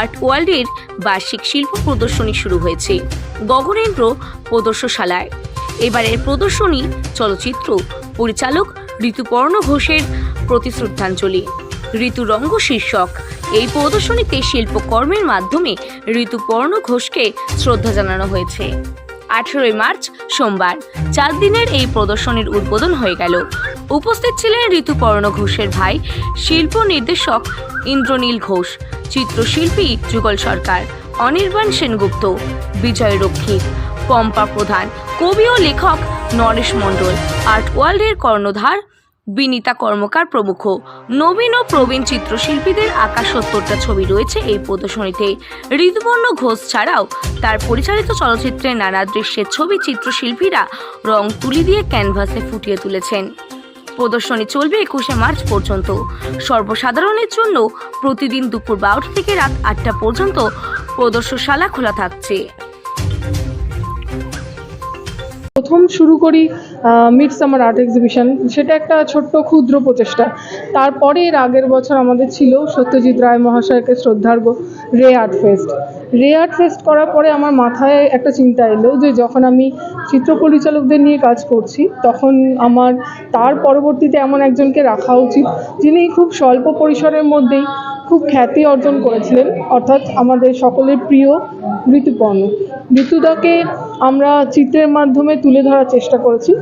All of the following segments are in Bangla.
আর্ট ওয়ার্ল্ডের বার্ষিক শিল্প প্রদর্শনী শুরু হয়েছে, গগনেন্দ্র প্রদর্শনশালায় এবারের প্রদর্শনী চলচ্চিত্র পরিচালক ঋতুপর্ণ ঘোষের প্রতি শ্রদ্ধাঞ্জলি ঋতুরঙ্গ শীর্ষক। এই প্রদর্শনীতে শিল্পকর্মের মাধ্যমে ঋতুপর্ণ ঘোষকে শ্রদ্ধা জানানো হয়েছে। আঠেরোই মার্চ সোমবার, চার দিনের এই প্রদর্শনীর উদ্বোধন হয়ে গেল। উপস্থিত ছিলেন ঋতুপর্ণ ঘোষের ভাই, শিল্প নির্দেশক ইন্দ্রনীল ঘোষ, চিত্রশিল্পী যুগল সরকার, অনির্বাণ সেনগুপ্ত, বিজয় রক্ষিত পম্পা প্রধান, কবি ও লেখক নরেশ মণ্ডল, আর্ট ওয়ার্ল্ডের কর্ণধার বিনীতা কর্মকার প্রমুখ। নবীন ও প্রবীণ চিত্রশিল্পীদের আঁকা সত্তরটা ছবি রয়েছে এই প্রদর্শনীতে। ঋতুপর্ণ ঘোষ ছাড়াও তার পরিচালিত চলচ্চিত্রের নানা দৃশ্যের ছবি চিত্রশিল্পীরা রং তুলি দিয়ে ক্যানভাসে ফুটিয়ে তুলেছেন। প্রদর্শনী চলবে একুশে মার্চ পর্যন্ত। সর্বসাধারণের জন্য প্রতিদিন দুপুর বারোটা থেকে রাত আটটা পর্যন্ত প্রদর্শনশালা খোলা থাকছে। প্রথম শুরু করি মিড সামার আর্ট এক্সিবিশন সেটা একটা ছোট্ট ক্ষুদ্র প্রচেষ্টা। তারপরে এর আগের বছর আমাদের ছিল সত্যজিৎ রায় মহাশয়কে শ্রদ্ধার্ঘ Ray art fest Ray art fest করার পরে আমার মাথায় একটা চিন্তা এলো যে যখন আমি চিত্র পরিচালকদের নিয়ে কাজ করছি, তখন আমার তার পরবর্তীতে এমন একজনকে রাখা উচিত, যিনি খুব স্বল্প পরিসরের মধ্যেই খুব খ্যাতি অর্জন করেছিলেন, অর্থাৎ আমাদের সকলের প্রিয় ঋতুপর্ণ। ঋতুদাকে আমরা চিত্রের মাধ্যমে তুলে ধরার চেষ্টা করেছি।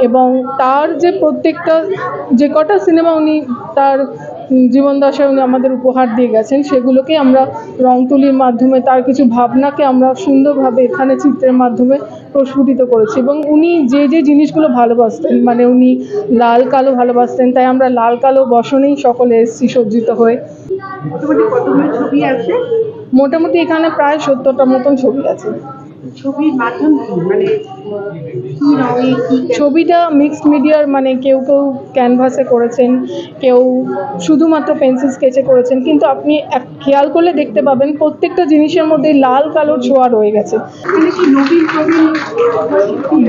এবং তার যে প্রত্যেকটা যে কটা সিনেমা উনি তার জীবন দশায় উনি আমাদের উপহার দিয়ে গেছেন সেগুলোকে আমরা রং তুলির মাধ্যমে তার কিছু ভাবনাকে আমরা সুন্দরভাবে এখানে চিত্রের মাধ্যমে প্রস্ফুটিত করেছি এবং উনি যে যে জিনিসগুলো ভালোবাসতেন মানে উনি লাল কালো ভালোবাসতেন তাই আমরা লাল কালো বসনেই সকলে এসেছি সজ্জিত হয়ে। মোটামুটি ছবি আছে? মোটামুটি এখানে প্রায় সত্তরটার মতন ছবি আছে। ছবির মাধ্যম কি? মানে ছবিটা মিক্সড মিডিয়ার মানে কেউ কেউ ক্যানভাসে করেছেন, কেউ শুধুমাত্র পেন্সিল স্কেচে করেছেন, কিন্তু আপনি খেয়াল করলে দেখতে পাবেন প্রত্যেকটা জিনিসের মধ্যে লাল কালোর ছোঁয়া রয়ে গেছে।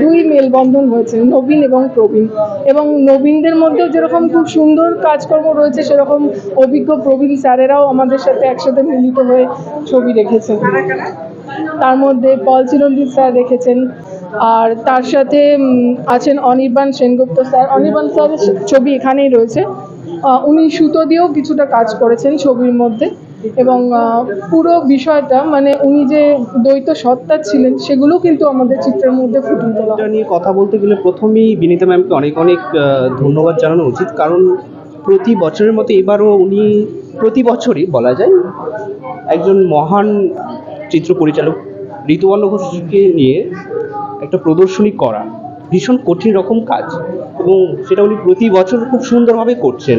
দুই মেলবন্ধন হয়েছে, নবীন এবং প্রবীণ। এবং নবীনদের মধ্যেও যেরকম খুব সুন্দর কাজকর্ম রয়েছে, সেরকম অভিজ্ঞ প্রবীণ স্যারেরাও আমাদের সাথে একসাথে মিলিত হয়ে ছবি রেখেছেন। তার মধ্যে পল চিরঞ্জিত স্যার রেখেছেন। আর তার সাথে আছেন অনির্বাণ সেনগুপ্ত স্যার। অনির্বাণ স্যারের ছবি এখানেই রয়েছে। উনি সুতো দিয়েও কিছুটা কাজ করেছেন ছবির মধ্যে। এবং পুরো বিষয়টা মানে উনি যে দ্বৈত সত্তা ছিলেন, সেগুলো কিন্তু আমাদের চিত্রের মধ্যে ফুটিয়ে তোলা। নিয়ে কথা বলতে গেলে প্রথমেই বিনীতা ম্যামকে অনেক অনেক ধন্যবাদ জানানো উচিত। কারণ প্রতি বছরের মতো এবারও উনি, প্রতি বছরই বলা যায়, একজন মহান চিত্র পরিচালক ঋতুপর্ণ ঘোষকে নিয়ে একটা প্রদর্শনী করা ভীষণ কঠিন রকম কাজ এবং সেটা উনি প্রতি বছর খুব সুন্দরভাবে করছেন।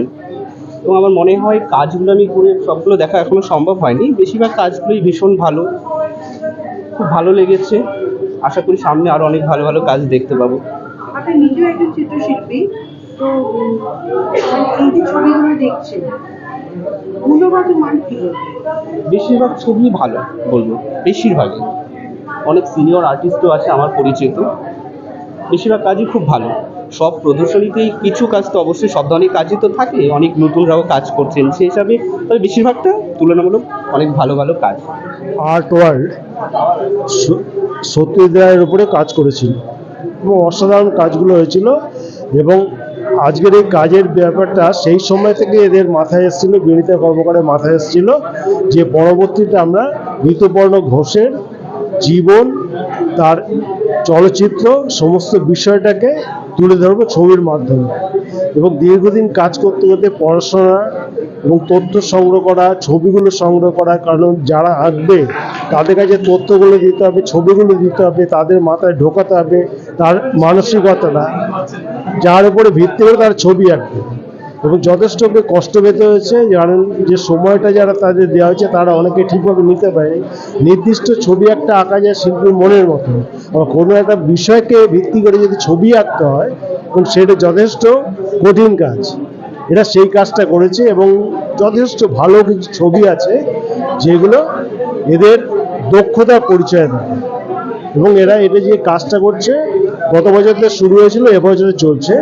এবং আমার মনে হয় কাজগুলো আমি করে সবগুলো দেখা এখনও সম্ভব হয়নি। বেশিরভাগ কাজগুলোই ভীষণ ভালো। খুব ভালো লেগেছে। আশা করি সামনে আরও অনেক ভালো ভালো কাজ দেখতে পাবো। আপনি নিজেও একজন চিত্রশিল্পী তো এই যে ছবিগুলো দেখছেন গুণগত মান কি? বেশিরভাগ ছবি ভালো বলব বেশিরভাগই। অনেক সিনিয়র আর্টিস্টও আছে আমার পরিচিত। বেশিরভাগ কাজই খুব ভালো। সব প্রদর্শনীতেই কিছু কাজ তো অবশ্যই, সব ধরনের কাজই তো থাকে, অনেক নতুনরাও কাজ করছেন। সেই হিসাবে তবে বেশিরভাগটা তুলনামূলক অনেক ভালো ভালো কাজ। আর্ট ওয়ার্ল্ড সত্যজিৎ রায়ের উপরে কাজ করেছিল। এবং অসাধারণ কাজগুলো হয়েছিল এবং আজকের এই কাজের ব্যাপারটা সেই সময় থেকে এদের মাথায় এসেছিল, বিনীতা কর্মকারের মাথায় এসেছিল যে পরবর্তীতে আমরা ঋতুপর্ণ ঘোষের জীবন, তার চলচ্চিত্র, সমস্ত বিষয়টাকে তুলে ধরবো ছবির মাধ্যমে। এবং দীর্ঘদিন কাজ করতে করতে পড়াশোনা এবং তথ্য সংগ্রহ করা, ছবিগুলো সংগ্রহ করা, কারণ যারা আঁকবে তাদের কাছে তথ্যগুলো দিতে হবে, ছবিগুলো দিতে হবে, তাদের মাথায় ঢোকাতে হবে, তার মানসিকতাটা, যার উপরে ভিত্তি করে তার ছবি আঁকবে। এবং যথেষ্ট কষ্ট পেতে হয়েছে কারণ যে সময়টা যারা তাদের দেওয়া হয়েছে, তারা অনেকে ঠিকভাবে নিতে পারে নির্দিষ্ট ছবি একটা আঁকা যায় শিল্পীর মনের মতো। কোনো একটা বিষয়কে ভিত্তি করে যদি ছবি আঁকতে হয়, এবং সেটা যথেষ্ট কঠিন কাজ। এরা সেই কাজটা করেছে এবং যথেষ্ট ভালো কিছু ছবি আছে, যেগুলো এদের দক্ষতা পরিচয় দেয়। এবং এরা এটা যে কাজটা করছে, গত বছর শুরু হয়েছিল এবছরে চলছে।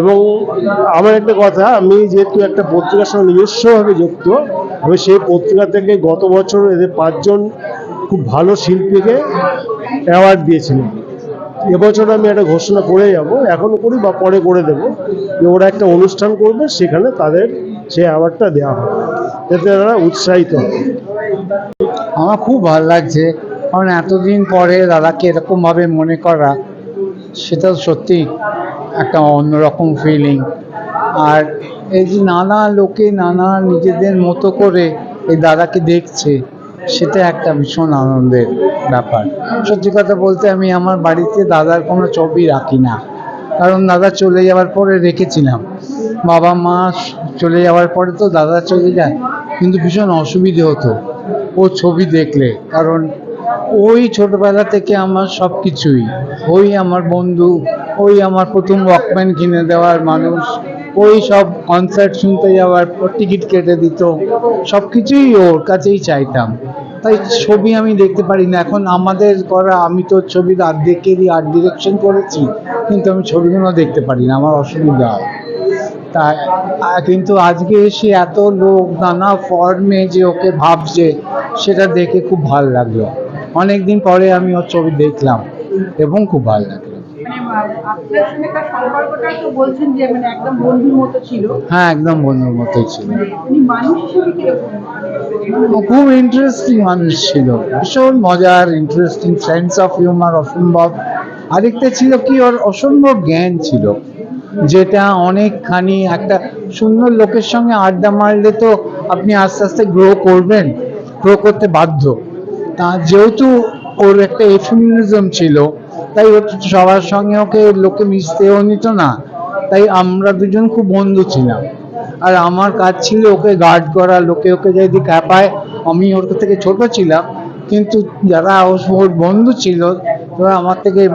এবং আমার একটা কথা, আমি যেহেতু একটা পত্রিকার সঙ্গে নিজস্বভাবে যুক্ত, আমি সেই পত্রিকা থেকে গত বছর এদের পাঁচজন খুব ভালো শিল্পীকে অ্যাওয়ার্ড দিয়েছিলাম। এবছর আমি একটা ঘোষণা করে যাব এখনও করি বা পরে করে দেব যে ওরা একটা অনুষ্ঠান করবে, সেখানে তাদের সেই অ্যাওয়ার্ডটা দেওয়া হবে। যাতে তারা উৎসাহিত হবে আমার খুব ভালো লাগছে, কারণ এতদিন পরে দাদাকে এরকমভাবে মনে করা, সেটা সত্যি একটা অন্যরকম ফিলিং আর এই যে নানা লোকে নানা নিজেদের মতো করে এই দাদাকে দেখছে, সেটা একটা ভীষণ আনন্দের ব্যাপার। সত্যি কথা বলতে আমি আমার বাড়িতে দাদার কোনো ছবি রাখি না। কারণ দাদা চলে যাওয়ার পরে রেখেছিলাম। বাবা মা চলে যাওয়ার পরে তো দাদা চলে যায়। কিন্তু ভীষণ অসুবিধে হতো। ও ছবি দেখলে, কারণ ওই ছোটবেলা থেকে আমার সব কিছুই ওই আমার বন্ধু, ওই আমার প্রথম ওয়াকম্যান কিনে দেওয়ার মানুষ, ওই সব কনসার্ট শুনতে যাওয়ার টিকিট কেটে দিত। সব কিছুই ওর কাছেই চাইতাম। তাই ছবি আমি দেখতে পারি না। এখন আমাদের করা, আমি তো ছবির অর্ধেকেরই আর্ট ডিরেকশন করেছি, কিন্তু আমি ছবিগুলো দেখতে পারি না। আমার অসুবিধা হয়। তা কিন্তু আজকে এসে এত লোক, নানা ফর্মে যে ওকে ভাবছে, সেটা দেখে খুব ভালো লাগল। অনেকদিন পরে আমি ওর ছবি দেখলাম এবং খুব ভালো লাগল। মানে মানে একদম বন্ধুর মতো ছিল। হ্যাঁ একদম বন্ধুর মতোই ছিল। মানে খুব ইন্টারেস্টিং মানুষ ছিল। ভীষণ মজার ইন্টারেস্টিং সেন্স অফ হিউমার অসম্ভব। আরেকটা ছিল কি ওর অসম্ভব জ্ঞান ছিল। যেটা অনেকখানি একটা সুন্দর লোকের সঙ্গে আড্ডা মারলে তো আপনি আস্তে আস্তে গ্রো করবেন গ্রো করতে বাধ্য। তা যেহেতু ওর একটা এফিমিনিজম ছিল, তাই ও সবার সঙ্গে ওকে লোকে মিশতেও নিত না। তাই আমরা দুজন খুব বন্ধু ছিলাম। আর আমার কাজ ছিল ওকে গার্ড করা, লোকে ওকে যদি কাঁপায়, আমি ওর থেকে ছোট ছিলাম। কিন্তু যারা ওর বন্ধু ছিল, তারা আমার থেকে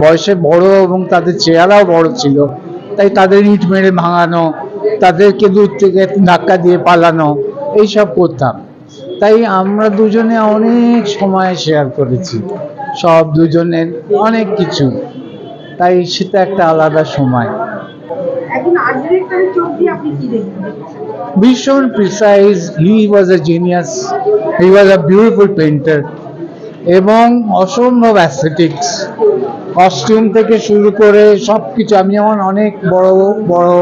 বয়সে বড় এবং তাদের চেহারাও বড় ছিল। তাই তাদের ইট মেরে ভাঙানো, তাদেরকে দূর থেকে ধাক্কা দিয়ে পালানো, এইসব করতাম। তাই আমরা দুজনে অনেক সময় শেয়ার করেছি। সব দুজনের অনেক কিছু। তাই সেটা একটা আলাদা সময়। ভীষণ precise he was a genius he was a beautiful painter এবং অসম্ভব অ্যাস্থেটিক্স কস্টিউম থেকে শুরু করে সব কিছু আমি যেমন অনেক বড় বড়,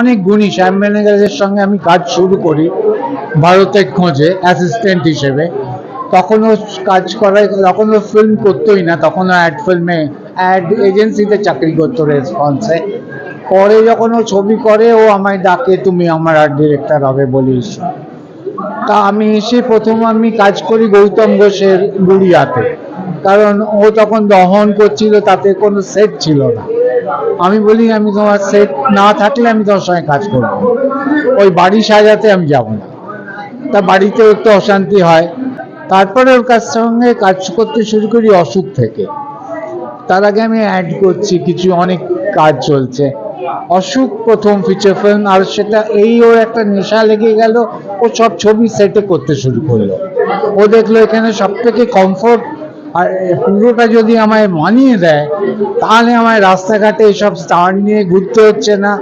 অনেক গুণী শ্যাম ম্যানেজারের সঙ্গে আমি কাজ শুরু করি ভারতের খোঁজে অ্যাসিস্ট্যান্ট হিসেবে। তখনও কাজ করায় তখনও ফিল্ম করতোই না, তখনও অ্যাড ফিল্মে অ্যাড এজেন্সিতে চাকরি করতো রেসপন্সে পরে যখন ও ছবি করে, ও আমায় ডাকে, তুমি আমার আর্ট ডিরেক্টর হবে বলিস। তা আমি এসে প্রথম আমি কাজ করি গৌতম ঘোষের গুড়িয়াতে। কারণ ও তখন দহন করছিল তাতে কোনো সেট ছিল না। আমি বলি, আমি তোমার সেট না থাকলে আমি তোমার সঙ্গে কাজ করব ওই বাড়ি সাজাতে আমি যাব না। তা বাড়িতেও একটু অশান্তি হয়। তারপরে ওর কাছ সঙ্গে কাজ করতে শুরু করি অসুখ থেকে। তার আগে আমি অ্যাড করছি, কিছু অনেক কাজ চলছে। অসুখ প্রথম ফিচার ফিল্ম আর সেটা এই ওর একটা নেশা লেগে গেল, ও সব ছবি সেটে করতে শুরু করল। ও দেখল এখানে সব থেকে কমফোর্ট আর পুরোটা যদি আমায় মানিয়ে দেয়, তাহলে আমায় রাস্তাঘাটে এসব স্টার নিয়ে ঘুরতে হচ্ছে না,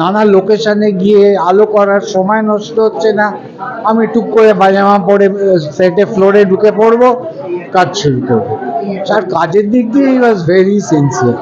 নানা লোকেশনে গিয়ে আলো করার সময় নষ্ট হচ্ছে না, আমি টুক করে পাজামা পরে সেটে ফ্লোরে ঢুকে পড়ব, কাজ শুরু করব। আর কাজের দিক দিয়ে ওয়াজ ভেরি সিনসিয়ার